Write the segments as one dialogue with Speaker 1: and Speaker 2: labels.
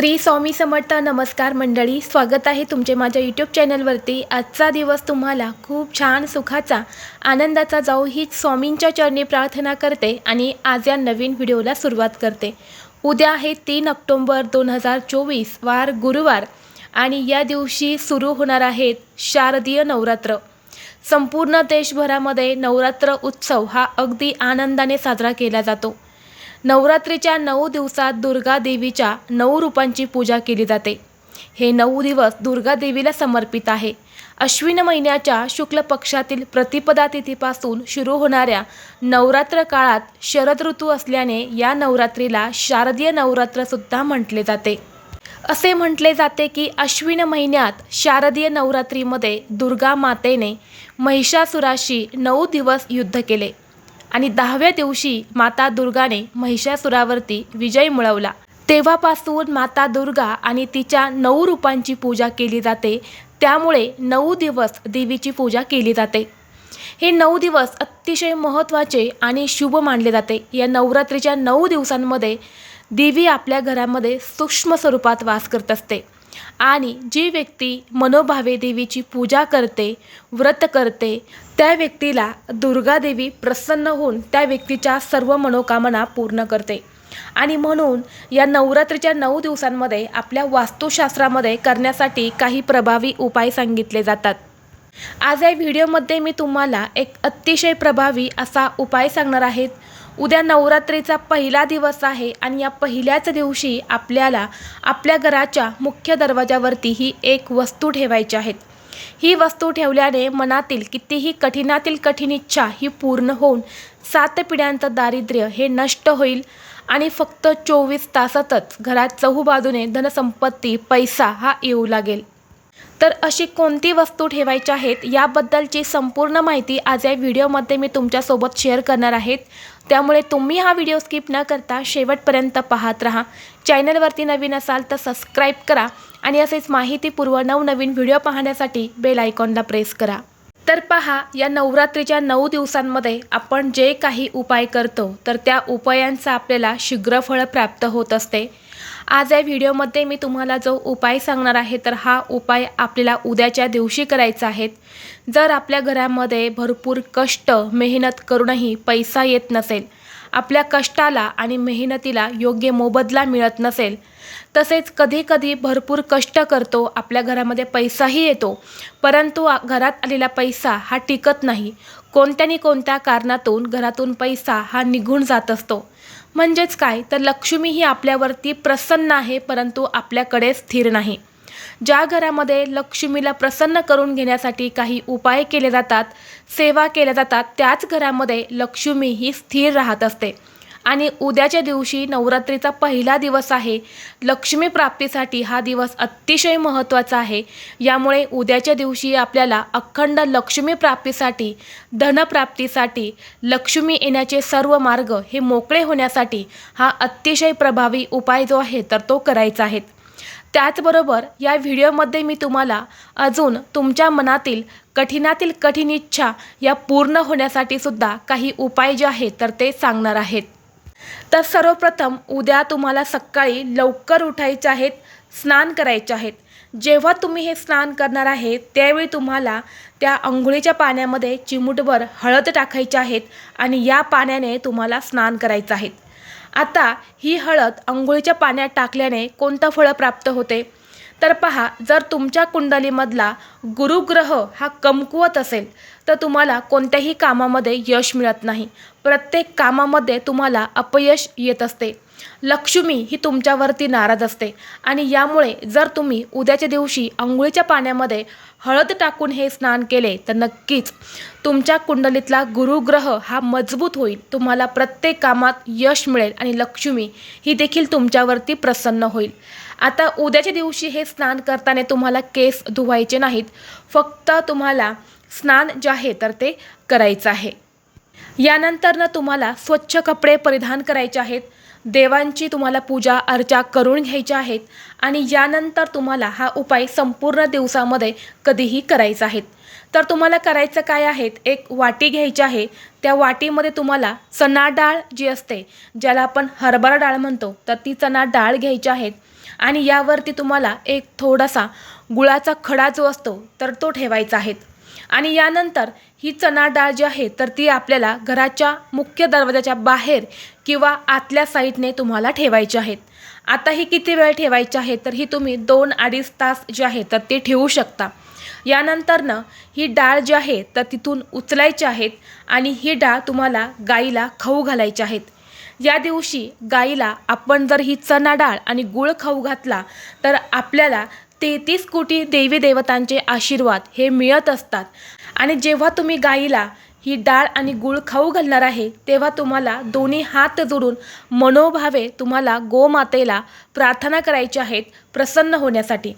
Speaker 1: श्री स्वामी समर्थ नमस्कार मंडळी स्वागत आहे तुमचे माझ्या यूट्यूब चॅनलवरती आजचा दिवस तुम्हाला खूप छान सुखाचा आनंदाचा जाऊ हीच स्वामींच्या चरणी प्रार्थना करते आणि आज या नवीन व्हिडिओला सुरुवात करते. उद्या आहे तीन ऑक्टोंबर दोन हजार चोवीस वार गुरुवार आणि या दिवशी सुरू होणार आहेत शारदीय नवरात्र. संपूर्ण देशभरामध्ये नवरात्र उत्सव हा अगदी आनंदाने साजरा केला जातो. नवरात्रीच्या नऊ दिवसात दुर्गा देवीच्या नऊ रूपांची पूजा केली जाते. हे नऊ दिवस दुर्गा देवीला समर्पित आहे. अश्विन महिन्याच्या शुक्ल पक्षातील प्रतिपदा तिथीपासून सुरू होणाऱ्या नवरात्र काळात शरद ऋतू असल्याने या नवरात्रीला शारदीय नवरात्रसुद्धा म्हटले जाते. असे म्हटले जाते की अश्विन महिन्यात शारदीय नवरात्रीमध्ये दुर्गा मातेने महिषासुराशी नऊ दिवस युद्ध केले. आणि दहाव्या दिवशी माता दुर्गाने महिषासुरावरती विजय मिळवला. तेव्हापासून माता दुर्गा आणि तिच्या नऊ रूपांची पूजा केली जाते. त्यामुळे नऊ दिवस देवीची पूजा केली जाते. हे नऊ दिवस अतिशय महत्त्वाचे आणि शुभ मानले जाते. या नवरात्रीच्या नऊ दिवसांमध्ये देवी आपल्या घरामध्ये सूक्ष्म स्वरूपात वास करत असते. आणि जी व्यक्ती मनोभावे देवीची पूजा करते व्रत करते त्या व्यक्तीला दुर्गा देवी प्रसन्न होऊन त्या व्यक्तीच्या सर्व मनोकामना पूर्ण करते. आणि म्हणून या नवरात्रीच्या नऊ दिवसांमध्ये आपल्या वास्तुशास्त्रामध्ये करण्यासाठी काही प्रभावी उपाय सांगितले जातात. आज या व्हिडिओमध्ये मी तुम्हाला एक अतिशय प्रभावी असा उपाय सांगणार आहेत उद्या नवरात्रीचा पहिला दिवस आहे आणि या पहिल्याच दिवशी आपल्याला आपल्या घराच्या मुख्य दरवाजावरती ही एक वस्तू ठेवायची आहेत ही वस्तू ठेवल्याने मनातील कितीही कठीणातील कठीण इच्छा ही पूर्ण होऊन सात पिढ्यांचं दारिद्र्य हे नष्ट होईल आणि फक्त चोवीस तासातच घरात चहूबाजूने धनसंपत्ती पैसा हा येऊ लागेल. तर अशी कोणती वस्तू ठेवायची आहेत याबद्दलची संपूर्ण माहिती आज या व्हिडिओमध्ये मी तुमच्यासोबत शेअर करणार आहेत त्यामुळे तुम्ही हा व्हिडिओ स्किप न करता शेवटपर्यंत पाहत राहा. चॅनलवरती नवीन असाल तर सबस्क्राईब करा आणि असेच माहितीपूर्व नवनवीन व्हिडिओ पाहण्यासाठी बेल आयकॉनला प्रेस करा. तर पहा या नवरात्रीच्या नऊ दिवसांमध्ये आपण जे काही उपाय करतो तर त्या उपायांचा आपल्याला शीघ्रफळ प्राप्त होत असते. आज या व्हिडिओमध्ये मी तुम्हाला जो उपाय सांगणार आहे तर हा उपाय आपल्याला उद्याच्या दिवशी करायचा आहे. जर आपल्या घरामध्ये भरपूर कष्ट मेहनत करूनही पैसा येत नसेल आपल्या कष्टाला आणि मेहनतीला योग्य मोबदला मिळत नसेल तसेच कधी कधी भरपूर कष्ट करतो आपल्या घरामध्ये पैसाही येतो परंतु घरात आलेला पैसा हा टिकत नाही. कोणत्यानी कोणत्या कारणातून घरातून पैसा हा निघून जात असतो. म्हणजेच काय? तर लक्ष्मी ही आपल्यावरती प्रसन्न आहे परंतु आपल्याकडे स्थिर नाही. ज्या घरामध्ये लक्ष्मीला प्रसन्न करून घेण्यासाठी काही उपाय केले जातात सेवा केल्या जातात त्याच घरामध्ये लक्ष्मी ही स्थिर राहत असते. आणि उद्याच्या दिवशी नवरात्रीचा पहिला दिवस आहे. लक्ष्मी प्राप्तीसाठी हा दिवस अतिशय महत्त्वाचा आहे. यामुळे उद्याच्या दिवशी आपल्याला अखंड लक्ष्मी प्राप्तीसाठी धनप्राप्तीसाठी लक्ष्मी येण्याचे सर्व मार्ग हे मोकळे होण्यासाठी हा अतिशय प्रभावी उपाय जो आहे तर तो करायचा आहे. त्याचबरोबर या व्हिडिओमध्ये मी तुम्हाला अजून तुमच्या मनातील कठीणातील कठीण इच्छा या पूर्ण होण्यासाठी सुद्धा काही उपाय जे आहेत तर ते सांगणार आहेत तर सर्वप्रथम उद्या तुम्हाला सकाळी लवकर उठायचे आहेत स्नान करायचे आहेत. जेव्हा तुम्ही हे स्नान करणार आहे त्यावेळी तुम्हाला त्या अंघोळीच्या पाण्यामध्ये चिमूटभर हळद टाकायची आहेत आणि या पाण्याने तुम्हाला स्नान करायचं आहे आता ही हळद अंघोळीच्या पाण्यात टाकल्याने कोणतं फळ प्राप्त होते? तर पहा जर तुमच्या कुंडलीमधला गुरुग्रह हा कमकुवत असेल तर तुम्हाला कोणत्याही कामामध्ये यश मिळत नाही. प्रत्येक कामामध्ये तुम्हाला अपयश येत असते. लक्ष्मी ही तुमच्यावरती नाराज असते आणि यामुळे जर तुम्ही उद्याच्या दिवशी आंघोळीच्या पाण्यामध्ये हळद टाकून हे स्नान केले तर नक्कीच तुमच्या कुंडलीतला गुरुग्रह हा मजबूत होईल. तुम्हाला प्रत्येक कामात यश मिळेल आणि लक्ष्मी ही देखील तुमच्यावरती प्रसन्न होईल. आता उद्याच्या दिवशी हे स्नान करताना तुम्हाला केस धुवायचे नाहीत. फक्त तुम्हाला स्नान जे आहे तर ते करायचं आहे. यानंतरनं तुम्हाला स्वच्छ कपडे परिधान करायचे आहेत. देवांची तुम्हाला पूजा अर्चा करून घ्यायच्या आहेत आणि यानंतर तुम्हाला हा उपाय संपूर्ण दिवसामध्ये कधीही करायचा आहेत तर तुम्हाला करायचं काय आहेत? एक वाटी घ्यायची आहे. त्या वाटीमध्ये तुम्हाला चणा डाळ जी असते ज्याला आपण हरभरा डाळ म्हणतो तर ती चणा डाळ घ्यायची आहेत आणि यावरती तुम्हाला एक थोडासा गुळाचा खडा जो असतो तर तो ठेवायचा आहे. आणि यानंतर ही चणा डाळ जी आहे तर ती आपल्याला घराच्या मुख्य दरवाजाच्या बाहेर किंवा आतल्या साईडने तुम्हाला ठेवायची आहेत आता ही किती वेळ ठेवायची आहे तर ही तुम्ही दोन अडीच तास जे आहे तर ते ठेवू शकता. यानंतरनं ही डाळ जी आहे तर तिथून उचलायची आहेत आणि ही डाळ तुम्हाला गाईला खाऊ घालायची आहेत या दिवशी गाईला आपण जर ही चणा डाळ आणि गुळ खाऊ घातला तर आपल्याला तेहतीस कोटी देवी देवतांचे आशीर्वाद हे मिळत असतात. आणि जेव्हा तुम्ही गाईला ही डाळ आणि गुळ खाऊ घालणार आहे तेव्हा तुम्हाला दोन्ही हात जोडून मनोभावे तुम्हाला गोमातेला प्रार्थना करायची आहेत प्रसन्न होण्यासाठी.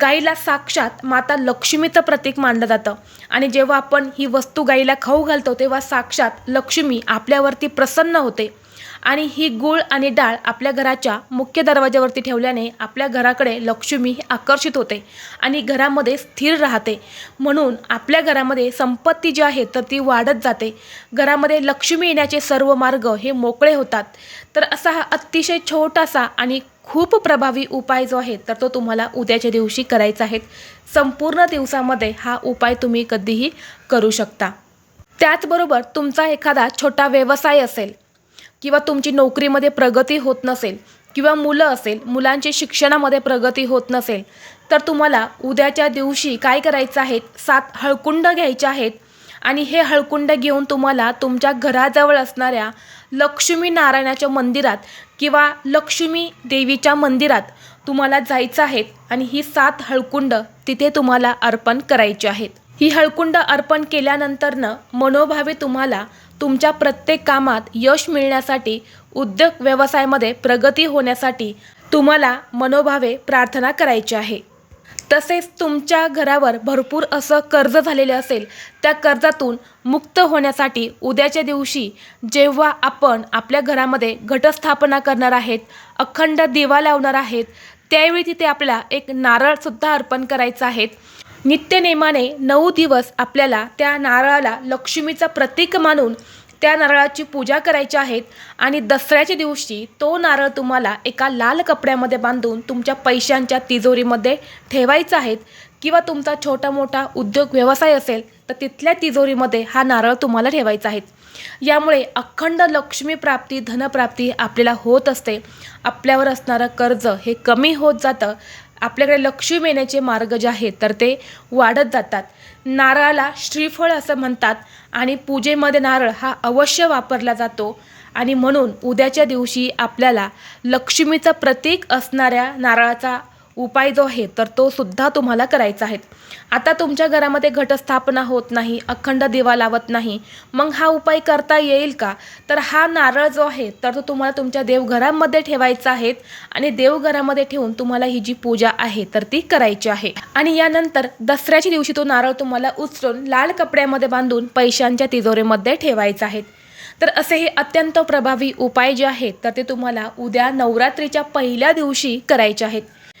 Speaker 1: गाईला साक्षात माता लक्ष्मीचं प्रतीक मानलं जातं. आणि जेव्हा आपण ही वस्तू गाईला खाऊ घालतो तेव्हा साक्षात लक्ष्मी आपल्यावरती प्रसन्न होते. आणि ही गूळ आणि डाळ आपल्या घराच्या मुख्य दरवाज्यावरती ठेवल्याने आपल्या घराकडे लक्ष्मी ही आकर्षित होते आणि घरामध्ये स्थिर राहते. म्हणून आपल्या घरामध्ये संपत्ती जी आहे तर ती वाढत जाते. घरामध्ये लक्ष्मी येण्याचे सर्व मार्ग हे मोकळे होतात. तर असा हा अतिशय छोटासा आणि खूप प्रभावी उपाय जो आहे तर तो तुम्हाला उद्याच्या दिवशी करायचा आहे. संपूर्ण दिवसामध्ये हा उपाय तुम्ही कधीही करू शकता. त्याचबरोबर तुमचा एखादा छोटा व्यवसाय असेल किंवा तुमची नोकरीमध्ये प्रगती होत नसेल किंवा मुलं असेल मुलांची शिक्षणामध्ये प्रगती होत नसेल तर तुम्हाला उद्याच्या दिवशी काय करायचं आहेत सात हळकुंड घ्यायचे आहेत आणि हे हळकुंड घेऊन तुम्हाला तुमच्या घराजवळ असणाऱ्या लक्ष्मी नारायणाच्या मंदिरात किंवा लक्ष्मी देवीच्या मंदिरात तुम्हाला जायचं आहेत आणि ही सात हळकुंड तिथे तुम्हाला अर्पण करायची आहेत. ही हळकुंड अर्पण केल्यानंतरनं मनोभावे तुम्हाला तुमच्या प्रत्येक कामात यश मिळण्यासाठी उद्योग व्यवसायामध्ये प्रगती होण्यासाठी तुम्हाला मनोभावे प्रार्थना करायची आहे. तसेच तुमच्या घरावर भरपूर असं कर्ज झालेले असेल त्या कर्जातून मुक्त होण्यासाठी उद्याच्या दिवशी जेव्हा आपण आपल्या घरामध्ये घटस्थापना करणार आहेत अखंड दिवा लावणार आहेत त्यावेळी तिथे आपल्याला एक नारळसुद्धा अर्पण करायचं आहे. नित्यनेमाने नऊ दिवस आपल्याला त्या नारळाला लक्ष्मीचं प्रतीक मानून त्या नारळाची पूजा करायची आहेत आणि दसऱ्याच्या दिवशी तो नारळ तुम्हाला एका लाल कपड्यामध्ये बांधून तुमच्या पैशांच्या तिजोरीमध्ये ठेवायचा आहेत किंवा तुमचा छोटा मोठा उद्योग व्यवसाय असेल तर तिथल्या तिजोरीमध्ये हा नारळ तुम्हाला ठेवायचा आहे. यामुळे अखंड लक्ष्मी प्राप्ती धनप्राप्ती आपल्याला होत असते. आपल्यावर असणारं कर्ज हे कमी होत जातं. आपल्याकडे लक्ष्मी येण्याचे मार्ग जे आहेत तर ते वाढत जातात. नारळाला श्रीफळ असं म्हणतात आणि पूजेमध्ये नारळ हा अवश्य वापरला जातो आणि म्हणून उद्याच्या दिवशी आपल्याला लक्ष्मीचं प्रतीक असणाऱ्या नारळाचा उपाय जो आहे तर तो सुद्धा तुम्हाला करायचा आहे. आता तुमच्या घरामध्ये घटस्थापना होत नाही अखंड दिवा लावत नाही मग हा उपाय करता येईल का? तर हा नारळ जो आहे तर तो तुम्हाला तुमच्या देवघरामध्ये ठेवायचा आहे आणि देवघरामध्ये ठेवून तुम्हाला ही जी पूजा आहे तर ती करायची आहे. आणि यानंतर दसऱ्याच्या दिवशी तो नारळ तुम्हाला उचलून लाल कपड्यामध्ये बांधून पैशांच्या तिजोरीमध्ये ठेवायचा आहे. तर असे हे अत्यंत प्रभावी उपाय जे आहेत तर ते तुम्हाला उद्या नवरात्रीच्या पहिल्या दिवशी करायचे आहेत.